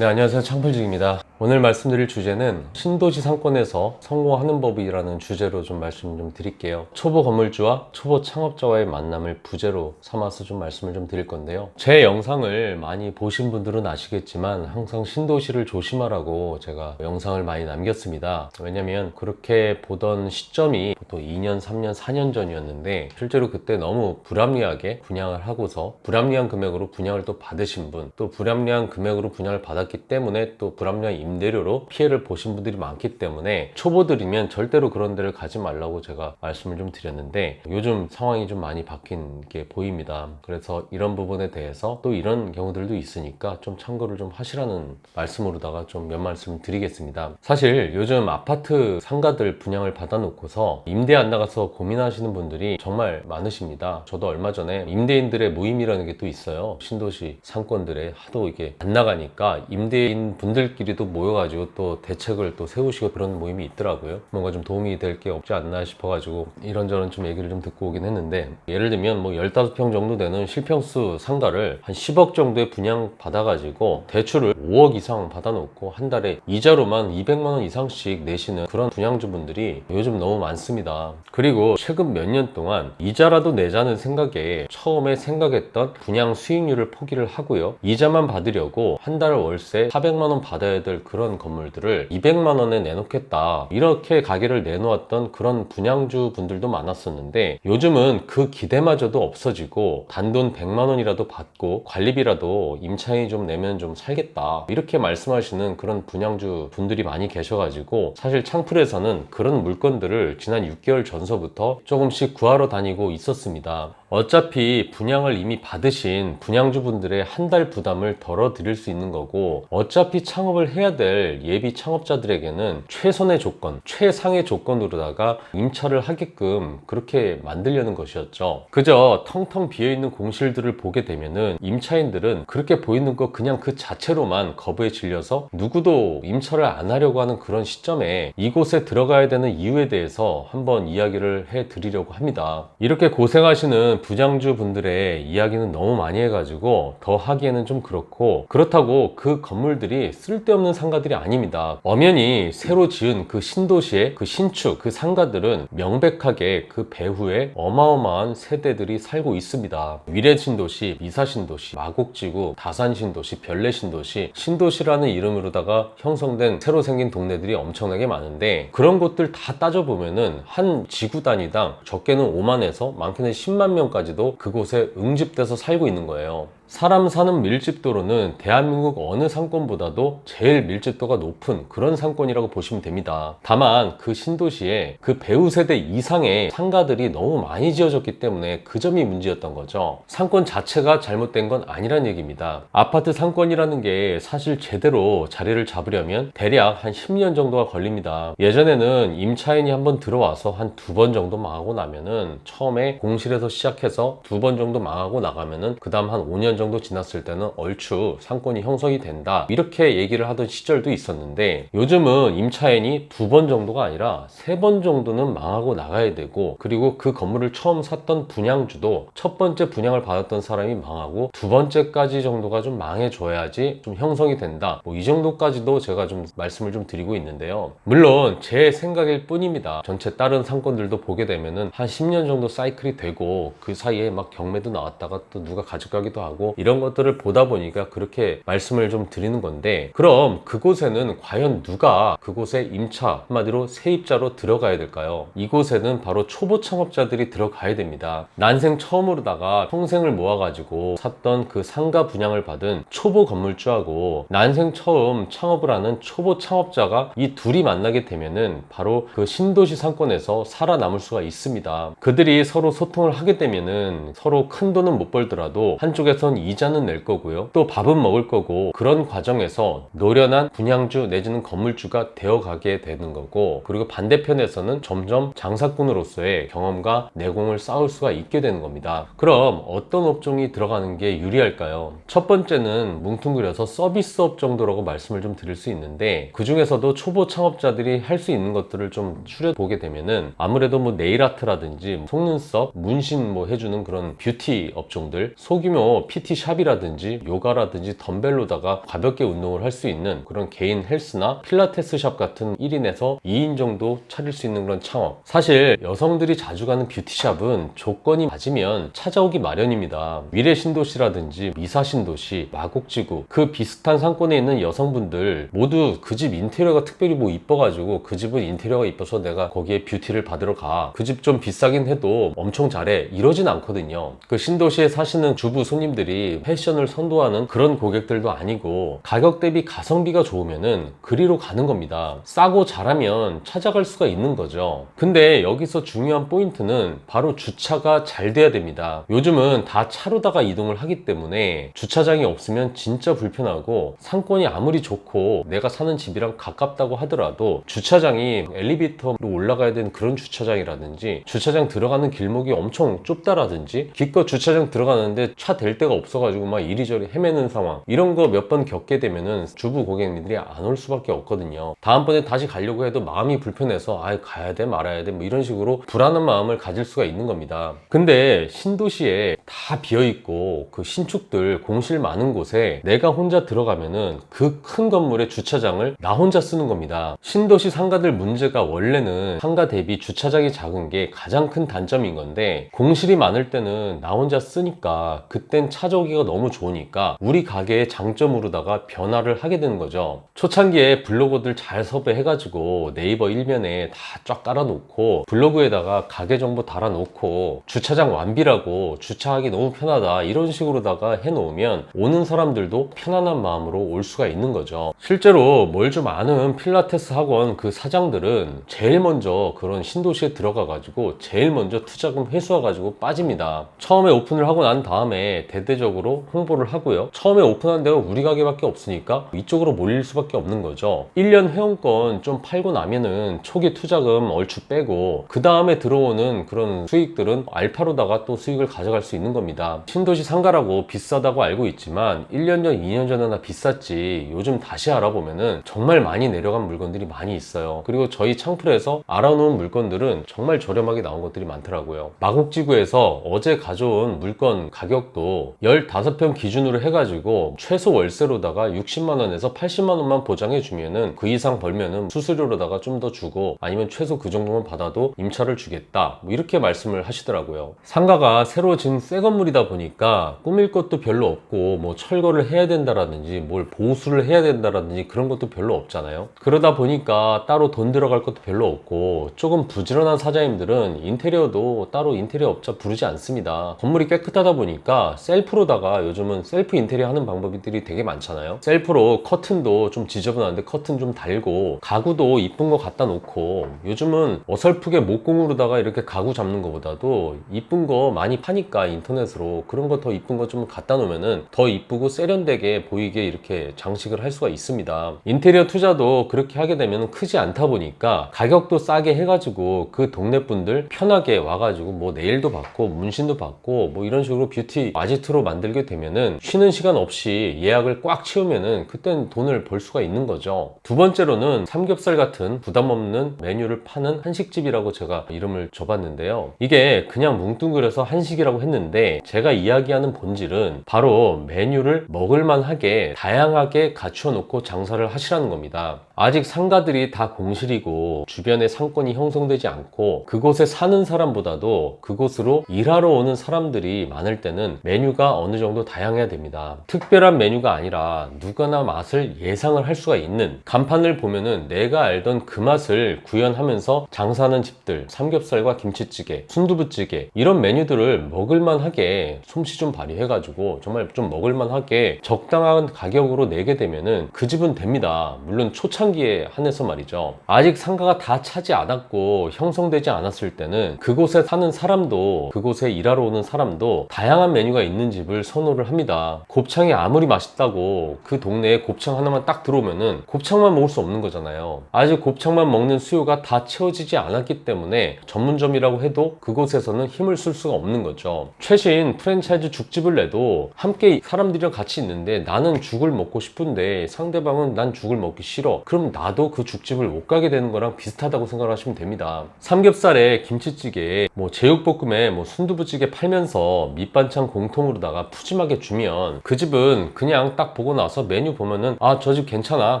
네, 안녕하세요. 창필직입니다. 오늘 말씀드릴 주제는 신도시 상권에서 성공하는 법이라는 주제로 좀 말씀 좀 드릴게요. 초보 건물주와 초보 창업자와의 만남을 부제로 삼아서 좀 말씀을 좀 드릴 건데요. 제 영상을 많이 보신 분들은 아시겠지만 항상 신도시를 조심하라고 제가 영상을 많이 남겼습니다. 왜냐면 그렇게 보던 시점이 보통 2년, 3년, 4년 전이었는데 실제로 그때 너무 불합리하게 분양을 하고서 불합리한 금액으로 분양을 또 받으신 분, 또 불합리한 금액으로 분양을 받았기 때문에 또 불합리한 임대료로 피해를 보신 분들이 많기 때문에 초보들이면 절대로 그런 데를 가지 말라고 제가 말씀을 좀 드렸는데 요즘 상황이 좀 많이 바뀐 게 보입니다. 그래서 이런 부분에 대해서 또 이런 경우들도 있으니까 좀 참고를 좀 하시라는 말씀으로다가 좀 몇 말씀 드리겠습니다. 사실 요즘 아파트 상가들 분양을 받아놓고서 임대 안 나가서 고민하시는 분들이 정말 많으십니다. 저도 얼마 전에 임대인들의 모임이라는 게 또 있어요. 신도시 상권들에 하도 이게 안 나가니까 임대인 분들끼리도 모 여가지고 또 대책을 또 세우시고 그런 모임이 있더라고요. 뭔가 좀 도움이 될 게 없지 않나 싶어가지고 이런저런 좀 얘기를 좀 듣고 오긴 했는데 예를 들면 뭐 15평 정도 되는 실평수 상가를 한 10억 정도의 분양 받아가지고 대출을 5억 이상 받아놓고 한 달에 이자로만 200만 원 이상씩 내시는 그런 분양주분들이 요즘 너무 많습니다. 그리고 최근 몇 년 동안 이자라도 내자는 생각에 처음에 생각했던 분양 수익률을 포기를 하고요. 이자만 받으려고 한 달 월세 400만 원 받아야 될 그런 건물들을 200만 원에 내놓겠다. 이렇게 가게를 내놓았던 그런 분양주 분들도 많았었는데 요즘은 그 기대마저도 없어지고 단돈 100만 원이라도 받고 관리비라도 임차인이 좀 내면 좀 살겠다. 이렇게 말씀하시는 그런 분양주 분들이 많이 계셔가지고 사실 창풀에서는 그런 물건들을 지난 6개월 전서부터 조금씩 구하러 다니고 있었습니다. 어차피 분양을 이미 받으신 분양주분들의 한 달 부담을 덜어드릴 수 있는 거고 어차피 창업을 해야 될 예비 창업자들에게는 최선의 조건, 최상의 조건으로다가 임차를 하게끔 그렇게 만들려는 것이었죠. 그저 텅텅 비어있는 공실들을 보게 되면은 임차인들은 그렇게 보이는 거 그냥 그 자체로만 거부에 질려서 누구도 임차를 안 하려고 하는 그런 시점에 이곳에 들어가야 되는 이유에 대해서 한번 이야기를 해 드리려고 합니다. 이렇게 고생하시는 부장주 분들의 이야기는 너무 많이 해가지고 더 하기에는 좀 그렇고 그렇다고 그 건물들이 쓸데없는 상가들이 아닙니다. 엄연히 새로 지은 그 신도시의 그 신축 그 상가들은 명백하게 그 배후에 어마어마한 세대들이 살고 있습니다. 위례 신도시, 미사 신도시, 마곡지구, 다산 신도시, 별내 신도시, 신도시라는 이름으로다가 형성된 새로 생긴 동네들이 엄청나게 많은데 그런 곳들 다 따져보면은 한 지구 단위당 적게는 5만에서 많게는 10만 명 까지도 그곳에 응집돼서 살고 있는 거예요. 사람 사는 밀집도로는 대한민국 어느 상권보다도 제일 밀집도가 높은 그런 상권이라고 보시면 됩니다. 다만 그 신도시에 그 배우 세대 이상의 상가들이 너무 많이 지어졌기 때문에 그 점이 문제였던 거죠. 상권 자체가 잘못된 건 아니란 얘기입니다. 아파트 상권이라는 게 사실 제대로 자리를 잡으려면 대략 한 10년 정도가 걸립니다. 예전에는 임차인이 한번 들어와서 한 두 번 정도 망하고 나면은 처음에 공실에서 시작해서 두 번 정도 망하고 나가면은 그 다음 한 5년 정도 지났을 때는 얼추 상권이 형성이 된다. 이렇게 얘기를 하던 시절도 있었는데 요즘은 임차인이 두 번 정도가 아니라 세 번 정도는 망하고 나가야 되고 그리고 그 건물을 처음 샀던 분양주도 첫 번째 분양을 받았던 사람이 망하고 두 번째까지 정도가 좀 망해줘야지 좀 형성이 된다. 뭐 이 정도까지도 제가 좀 말씀을 좀 드리고 있는데요. 물론 제 생각일 뿐입니다. 전체 다른 상권들도 보게 되면은 한 10년 정도 사이클이 되고 그 사이에 막 경매도 나왔다가 또 누가 가져가기도 하고 이런 것들을 보다 보니까 그렇게 말씀을 좀 드리는 건데 그럼 그곳에는 과연 누가 그곳에 임차 한마디로 세입자로 들어가야 될까요? 이곳에는 바로 초보 창업자들이 들어가야 됩니다. 난생 처음으로다가 평생을 모아가지고 샀던 그 상가 분양을 받은 초보 건물주하고 난생 처음 창업을 하는 초보 창업자가 이 둘이 만나게 되면은 바로 그 신도시 상권에서 살아남을 수가 있습니다. 그들이 서로 소통을 하게 되면은 서로 큰 돈은 못 벌더라도 한쪽에선 이자는 낼 거고요. 또 밥은 먹을 거고 그런 과정에서 노련한 분양주 내지는 건물주가 되어가게 되는 거고 그리고 반대편에서는 점점 장사꾼으로서의 경험과 내공을 쌓을 수가 있게 되는 겁니다. 그럼 어떤 업종이 들어가는 게 유리할까요? 첫 번째는 뭉뚱그려서 서비스업 정도라고 말씀을 좀 드릴 수 있는데 그 중에서도 초보 창업자들이 할 수 있는 것들을 좀 추려보게 되면은 아무래도 뭐 네일 아트라든지 속눈썹, 문신 뭐 해주는 그런 뷰티 업종들, 소규모 PT PT 샵이라든지 요가라든지 덤벨로다가 가볍게 운동을 할 수 있는 그런 개인 헬스나 필라테스 샵 같은 1인에서 2인 정도 차릴 수 있는 그런 창업. 사실 여성들이 자주 가는 뷰티샵은 조건이 맞으면 찾아오기 마련입니다. 미래 신도시라든지 미사 신도시, 마곡지구 그 비슷한 상권에 있는 여성분들 모두 그 집 인테리어가 특별히 뭐 이뻐가지고 그 집은 인테리어가 이뻐서 내가 거기에 뷰티를 받으러 가. 그 집 좀 비싸긴 해도 엄청 잘해. 이러진 않거든요. 그 신도시에 사시는 주부 손님들이 패션을 선도하는 그런 고객들도 아니고 가격 대비 가성비가 좋으면은 그리로 가는 겁니다. 싸고 잘하면 찾아갈 수가 있는 거죠. 근데 여기서 중요한 포인트는 바로 주차가 잘 돼야 됩니다. 요즘은 다 차로다가 이동을 하기 때문에 주차장이 없으면 진짜 불편하고 상권이 아무리 좋고 내가 사는 집이랑 가깝다고 하더라도 주차장이 엘리베이터로 올라가야 되는 그런 주차장이라든지 주차장 들어가는 길목이 엄청 좁다라든지 기껏 주차장 들어가는데 차 댈 데가 없어가지고 막 이리저리 헤매는 상황 이런 거 몇 번 겪게 되면은 주부 고객님들이 안 올 수밖에 없거든요. 다음번에 다시 가려고 해도 마음이 불편해서 아 가야 돼 말아야 돼 뭐 이런 식으로 불안한 마음을 가질 수가 있는 겁니다. 근데 신도시에 다 비어 있고 그 신축들 공실 많은 곳에 내가 혼자 들어가면은 그 큰 건물의 주차장을 나 혼자 쓰는 겁니다. 신도시 상가들 문제가 원래는 상가 대비 주차장이 작은 게 가장 큰 단점인 건데 공실이 많을 때는 나 혼자 쓰니까 그땐 차저기가 너무 좋으니까 우리 가게의 장점으로다가 변화를 하게 되는 거죠. 초창기에 블로거들 잘 섭외해가지고 네이버 일면에 다 쫙 깔아놓고 블로그에다가 가게 정보 달아놓고 주차장 완비라고 주차하기 너무 편하다 이런 식으로다가 해놓으면 오는 사람들도 편안한 마음으로 올 수가 있는 거죠. 실제로 뭘 좀 아는 필라테스 학원 그 사장들은 제일 먼저 그런 신도시에 들어가 가지고 제일 먼저 투자금 회수해 가지고 빠집니다. 처음에 오픈을 하고 난 다음에 대대적으로 홍보를 하고요. 처음에 오픈한 데가 우리 가게밖에 없으니까 이쪽으로 몰릴 수밖에 없는 거죠. 1년 회원권 좀 팔고 나면은 초기 투자금 얼추 빼고 그 다음에 들어오는 그런 수익들은 알파로다가 또 수익을 가져갈 수 있는 겁니다. 신도시 상가라고 비싸다고 알고 있지만 1년 전, 2년 전에나 비쌌지 요즘 다시 알아보면은 정말 많이 내려간 물건들이 많이 있어요. 그리고 저희 창풀에서 알아놓은 물건들은 정말 저렴하게 나온 것들이 많더라고요. 마곡지구에서 어제 가져온 물건 가격도 15평 기준으로 해가지고 최소 월세로다가 60만원에서 80만원만 보장해주면은 그 이상 벌면은 수수료로다가 좀 더 주고 아니면 최소 그 정도만 받아도 임차를 주겠다. 뭐 이렇게 말씀을 하시더라고요. 상가가 새로 지은 새 건물이다 보니까 꾸밀 것도 별로 없고 뭐 철거를 해야 된다라든지 뭘 보수를 해야 된다라든지 그런 것도 별로 없잖아요. 그러다 보니까 따로 돈 들어갈 것도 별로 없고 조금 부지런한 사장님들은 인테리어도 따로 인테리어 업자 부르지 않습니다. 건물이 깨끗하다 보니까 셀프로 다가 요즘은 셀프 인테리어 하는 방법들이 되게 많잖아요. 셀프로 커튼도 좀 지저분한데 커튼 좀 달고 가구도 이쁜 거 갖다 놓고 요즘은 어설프게 목공으로다가 이렇게 가구 잡는 것보다도 이쁜 거 많이 파니까 인터넷으로 그런 거 더 이쁜 거 좀 갖다 놓으면은 더 이쁘고 세련되게 보이게 이렇게 장식을 할 수가 있습니다. 인테리어 투자도 그렇게 하게 되면 크지 않다 보니까 가격도 싸게 해가지고 그 동네 분들 편하게 와가지고 뭐 네일도 받고 문신도 받고 뭐 이런 식으로 뷰티 아지트로 만들게 되면은 쉬는 시간 없이 예약을 꽉 채우면은 그땐 돈을 벌 수가 있는 거죠. 두 번째로는 삼겹살 같은 부담 없는 메뉴를 파는 한식집이라고 제가 이름을 줘봤는데요. 이게 그냥 뭉뚱그려서 한식이라고 했는데 제가 이야기하는 본질은 바로 메뉴를 먹을만하게 다양하게 갖추어 놓고 장사를 하시라는 겁니다. 아직 상가들이 다 공실이고 주변에 상권이 형성되지 않고 그곳에 사는 사람보다도 그곳으로 일하러 오는 사람들이 많을 때는 메뉴가 어느 정도 다양해야 됩니다. 특별한 메뉴가 아니라 누구나 맛을 예상을 할 수가 있는 간판을 보면은 내가 알던 그 맛을 구현하면서 장사하는 집들 삼겹살과 김치찌개, 순두부찌개 이런 메뉴들을 먹을만하게 솜씨 좀 발휘해가지고 정말 좀 먹을만하게 적당한 가격으로 내게 되면은 그 집은 됩니다. 물론 초창기에 한해서 말이죠. 아직 상가가 다 차지 않았고 형성되지 않았을 때는 그곳에 사는 사람도 그곳에 일하러 오는 사람도 다양한 메뉴가 있는 집을 선호를 합니다. 곱창이 아무리 맛있다고 그 동네에 곱창 하나만 딱 들어오면은 곱창만 먹을 수 없는 거잖아요. 아직 곱창만 먹는 수요가 다 채워지지 않았기 때문에 전문점이라고 해도 그곳에서는 힘을 쓸 수가 없는 거죠. 최신 프랜차이즈 죽집을 내도 함께 사람들이랑 같이 있는데 나는 죽을 먹고 싶은데 상대방은 난 죽을 먹기 싫어. 그럼 나도 그 죽집을 못 가게 되는 거랑 비슷하다고 생각하시면 됩니다. 삼겹살에 김치찌개, 뭐 제육볶음에 뭐 순두부찌개 팔면서 밑반찬 공통으로다 가 메뉴로다가 푸짐하게 주면 그 집은 그냥 딱 보고 나서 메뉴 보면은 아 저 집 괜찮아.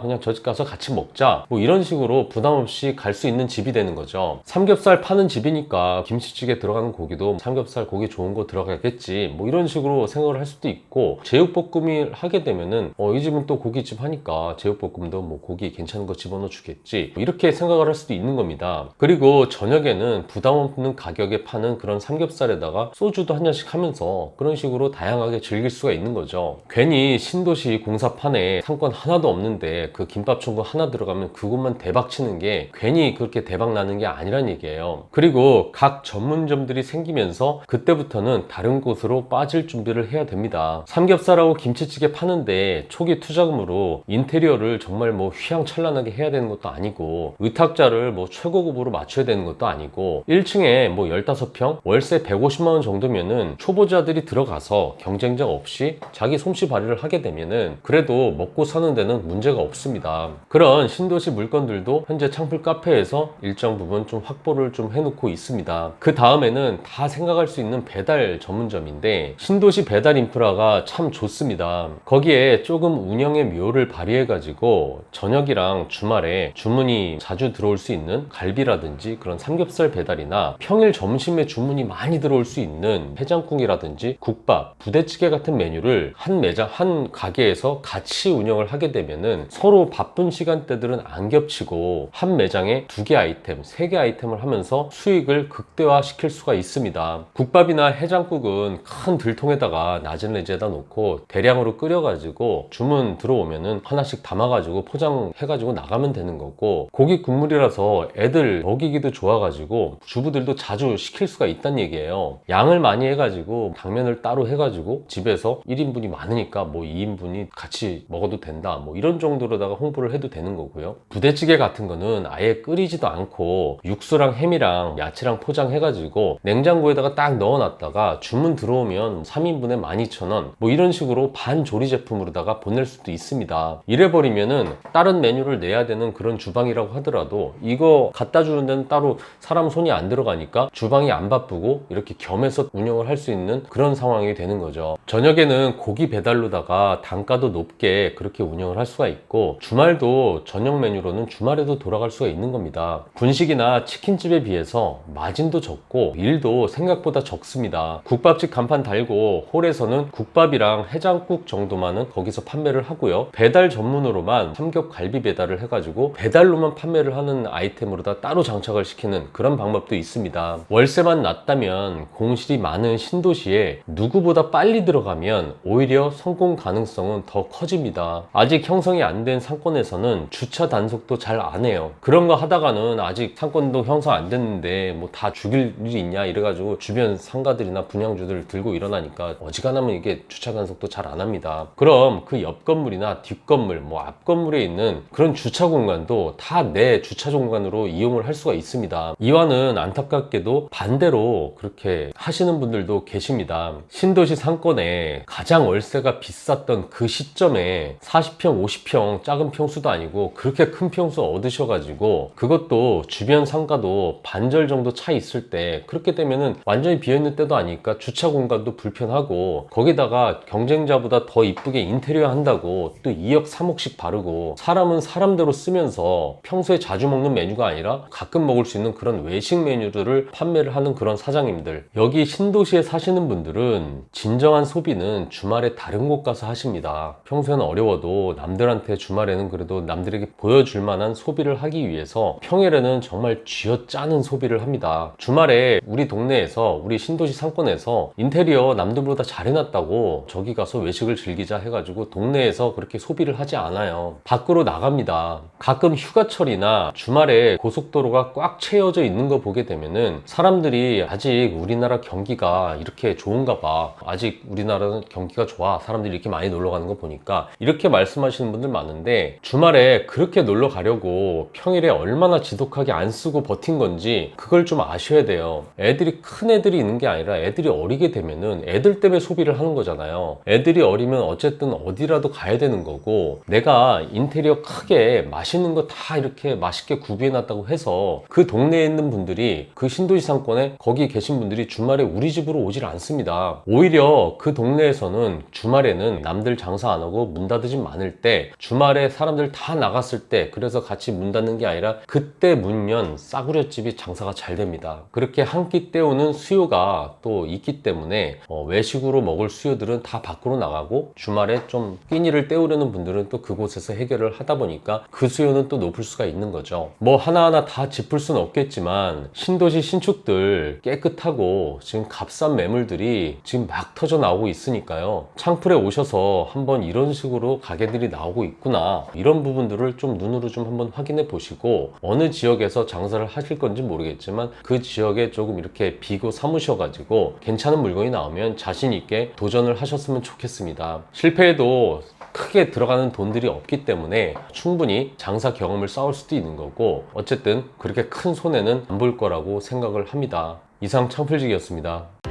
그냥 저 집 가서 같이 먹자. 뭐 이런 식으로 부담 없이 갈 수 있는 집이 되는 거죠. 삼겹살 파는 집이니까 김치찌개 들어가는 고기도 삼겹살 고기 좋은 거 들어가겠지. 뭐 이런 식으로 생각을 할 수도 있고 제육볶음을 하게 되면은 어 이 집은 또 고깃집 하니까 제육볶음도 뭐 고기 괜찮은 거 집어넣어 주겠지. 뭐 이렇게 생각을 할 수도 있는 겁니다. 그리고 저녁에는 부담 없는 가격에 파는 그런 삼겹살에다가 소주도 한 잔씩 하면서 그런 식으로 다양하게 즐길 수가 있는 거죠. 괜히 신도시 공사판에 상권 하나도 없는데 그 김밥 천국 하나 들어가면 그것만 대박 치는 게 괜히 그렇게 대박 나는 게 아니란 얘기예요. 그리고 각 전문점들이 생기면서 그때부터는 다른 곳으로 빠질 준비를 해야 됩니다. 삼겹살하고 김치찌개 파는데 초기 투자금으로 인테리어를 정말 뭐 휘황찬란하게 해야 되는 것도 아니고 의탁자를 뭐 최고급으로 맞춰야 되는 것도 아니고 1층에 뭐 15평 월세 150만 원 정도면은 초보자들이 들어가서 경쟁자 없이 자기 솜씨 발휘를 하게 되면은 그래도 먹고 사는 데는 문제가 없습니다. 그런 신도시 물건들도 현재 창풀 카페에서 일정 부분 좀 확보를 좀 해놓고 있습니다. 그 다음에는 다 생각할 수 있는 배달 전문점인데 신도시 배달 인프라가 참 좋습니다. 거기에 조금 운영의 묘를 발휘해가지고 저녁이랑 주말에 주문이 자주 들어올 수 있는 갈비라든지 그런 삼겹살 배달이나 평일 점심에 주문이 많이 들어올 수 있는 해장국이라든지 국밥, 부대찌개 같은 메뉴를 한 매장, 한 가게에서 같이 운영을 하게 되면은 서로 바쁜 시간대들은 안 겹치고 한 매장에 두 개 아이템, 세 개 아이템을 하면서 수익을 극대화 시킬 수가 있습니다. 국밥이나 해장국은 큰 들통에다가 낮은 레지에다 놓고 대량으로 끓여가지고 주문 들어오면은 하나씩 담아가지고 포장해가지고 나가면 되는 거고 고기 국물이라서 애들 먹이기도 좋아가지고 주부들도 자주 시킬 수가 있다는 얘기예요. 양을 많이 해가지고 당면을 따로 해가지고 집에서 1인분이 많으니까 뭐 2인분이 같이 먹어도 된다. 뭐 이런 정도로다가 홍보를 해도 되는 거고요. 부대찌개 같은 거는 아예 끓이지도 않고 육수랑 햄이랑 야채랑 포장해가지고 냉장고에다가 딱 넣어놨다가 주문 들어오면 3인분에 12,000원 뭐 이런 식으로 반조리 제품으로다가 보낼 수도 있습니다. 이래버리면은 다른 메뉴를 내야 되는 그런 주방이라고 하더라도 이거 갖다 주는 데는 따로 사람 손이 안 들어가니까 주방이 안 바쁘고 이렇게 겸해서 운영을 할 수 있는 그런 상황이 되는 거죠. 저녁에는 고기 배달로다가 단가도 높게 그렇게 운영을 할 수가 있고 주말도 저녁 메뉴로는 주말에도 돌아갈 수가 있는 겁니다. 분식이나 치킨집에 비해서 마진도 적고 일도 생각보다 적습니다. 국밥집 간판 달고 홀에서는 국밥이랑 해장국 정도만은 거기서 판매를 하고요. 배달 전문으로만 삼겹 갈비 배달을 해가지고 배달로만 판매를 하는 아이템으로다 따로 장착을 시키는 그런 방법도 있습니다. 월세만 낮다면 공실이 많은 신도시에 누구보다 빨리 들어가면 오히려 성공 가능성은 더 커집니다. 아직 형성이 안 된 상권에서는 주차 단속도 잘 안 해요. 그런 거 하다가는 아직 상권도 형성 안 됐는데 뭐 다 죽일 일이 있냐 이래가지고 주변 상가들이나 분양주들 들고 일어나니까 어지간하면 이게 주차 단속도 잘 안 합니다. 그럼 그 옆 건물이나 뒷 건물, 뭐 앞 건물에 있는 그런 주차 공간도 다 내 주차 공간으로 이용을 할 수가 있습니다. 이와는 안타깝게도 반대로 그렇게 하시는 분들도 계십니다. 신도시 상권에 가장 월세가 비쌌던 그 시점에 40평, 50평 작은 평수도 아니고 그렇게 큰 평수 얻으셔가지고 그것도 주변 상가도 반절 정도 차 있을 때 그렇게 되면은 완전히 비어있는 때도 아니까 주차 공간도 불편하고 거기다가 경쟁자보다 더 이쁘게 인테리어 한다고 또 2억, 3억씩 바르고 사람은 사람대로 쓰면서 평소에 자주 먹는 메뉴가 아니라 가끔 먹을 수 있는 그런 외식 메뉴들을 판매를 하는 그런 사장님들. 여기 신도시에 사시는 분들은 진정한 소비는 주말에 다른 곳 가서 하십니다. 평소에는 어려워도 남들한테 주말에는 그래도 남들에게 보여줄 만한 소비를 하기 위해서 평일에는 정말 쥐어짜는 소비를 합니다. 주말에 우리 동네에서 우리 신도시 상권에서 인테리어 남들보다 잘 해놨다고 저기 가서 외식을 즐기자 해가지고 동네에서 그렇게 소비를 하지 않아요. 밖으로 나갑니다. 가끔 휴가철이나 주말에 고속도로가 꽉 채워져 있는 거 보게 되면은 사람들이 아직 우리나라 경기가 이렇게 좋은가 봐 아직 우리나라는 경기가 좋아. 사람들이 이렇게 많이 놀러 가는 거 보니까 이렇게 말씀하시는 분들 많은데 주말에 그렇게 놀러 가려고 평일에 얼마나 지독하게 안 쓰고 버틴 건지 그걸 좀 아셔야 돼요. 애들이 큰 애들이 있는 게 아니라 애들이 어리게 되면은 애들 때문에 소비를 하는 거잖아요. 애들이 어리면 어쨌든 어디라도 가야 되는 거고 내가 인테리어 크게 맛있는 거 다 이렇게 맛있게 구비해 놨다고 해서 그 동네에 있는 분들이 그 신도시 상권에 거기 계신 분들이 주말에 우리 집으로 오질 않습니다. 오히려 오히려 그 동네에서는 주말에는 남들 장사 안 하고 문 닫으지 많을 때 주말에 사람들 다 나갔을 때 그래서 같이 문 닫는 게 아니라 그때 문 연 싸구려집이 장사가 잘 됩니다. 그렇게 한 끼 때우는 수요가 또 있기 때문에 어, 외식으로 먹을 수요들은 다 밖으로 나가고 주말에 좀 끼니를 때우려는 분들은 또 그곳에서 해결을 하다 보니까 그 수요는 또 높을 수가 있는 거죠. 뭐 하나하나 다 짚을 수는 없겠지만 신도시 신축들 깨끗하고 지금 값싼 매물들이 지금 막 터져 나오고 있으니까요. 창풀에 오셔서 한번 이런 식으로 가게들이 나오고 있구나. 이런 부분들을 좀 눈으로 좀 한번 확인해 보시고 어느 지역에서 장사를 하실 건지 모르겠지만 그 지역에 조금 이렇게 비고 삼으셔가지고 괜찮은 물건이 나오면 자신 있게 도전을 하셨으면 좋겠습니다. 실패해도 크게 들어가는 돈들이 없기 때문에 충분히 장사 경험을 쌓을 수도 있는 거고 어쨌든 그렇게 큰 손해는 안 볼 거라고 생각을 합니다. 이상 창풀직이었습니다.